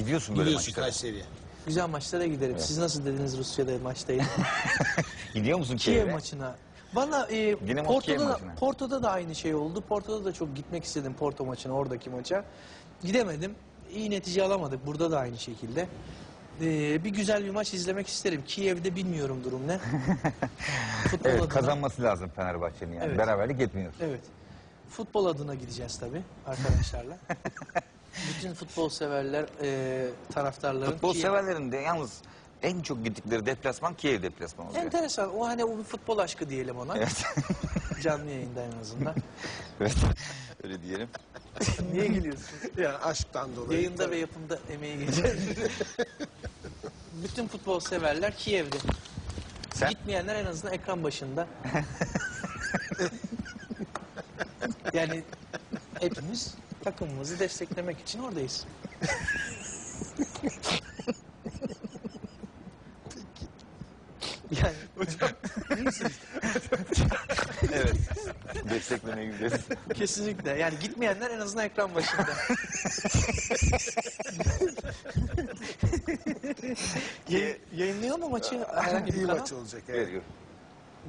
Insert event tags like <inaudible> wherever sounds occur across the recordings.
gidiyorsun böyle Gidiyorsun maçlara. Kayseri'ye. Güzel maçlara giderim. Siz nasıl dediniz Rusya'da maçtayım? <laughs> Gidiyor musun Kiev Kiev'e? maçına. Valla e, Dinamo Kiev Porto'da, da, maçına. Porto'da da aynı şey oldu. Porto'da da çok gitmek istedim Porto maçına, oradaki maça. Gidemedim. İyi netice alamadık. Burada da aynı şekilde. E, bir güzel bir maç izlemek isterim. Kiev'de bilmiyorum durum ne. <laughs> Futbol Evet adına- kazanması lazım Fenerbahçe'nin yani. Evet. Beraberlik yetmiyor. Evet. Futbol adına gideceğiz tabii arkadaşlarla. <laughs> Bütün futbol severler, e, taraftarların. Futbol Kiev- severlerin de yalnız en çok gittikleri deplasman Kiev deplasmanı oluyor. Enteresan. O hani o bir futbol aşkı diyelim ona. Evet. <laughs> Canlı yayında en azından. <laughs> evet. Öyle diyelim. <laughs> Niye gülüyorsun? Ya aşktan dolayı. Yayında tabii. ve yapımda emeği geçer. Bütün futbol severler Kiev'de. Sen Gitmeyenler en azından ekran başında. yani hepimiz takımımızı desteklemek için oradayız. yani evet. Desteklemeye gidiyoruz. kesinlikle. Yani gitmeyenler en azından ekran başında. Yayın, yayınlıyor mu maçı herhangi bir İyi kanal? maç olacak. Evet. Veriyor.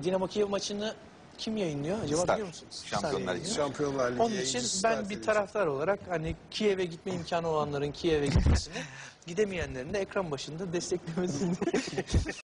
Dinamo Kiev maçını kim yayınlıyor acaba Star. biliyor musunuz? Şampiyonlar Ligi. Şampiyonlar Ligi Onun için ben bir taraftar olarak hani Kiev'e gitme imkanı olanların Kiev'e gitmesini, <laughs> gidemeyenlerin de ekran başında desteklemesini <laughs>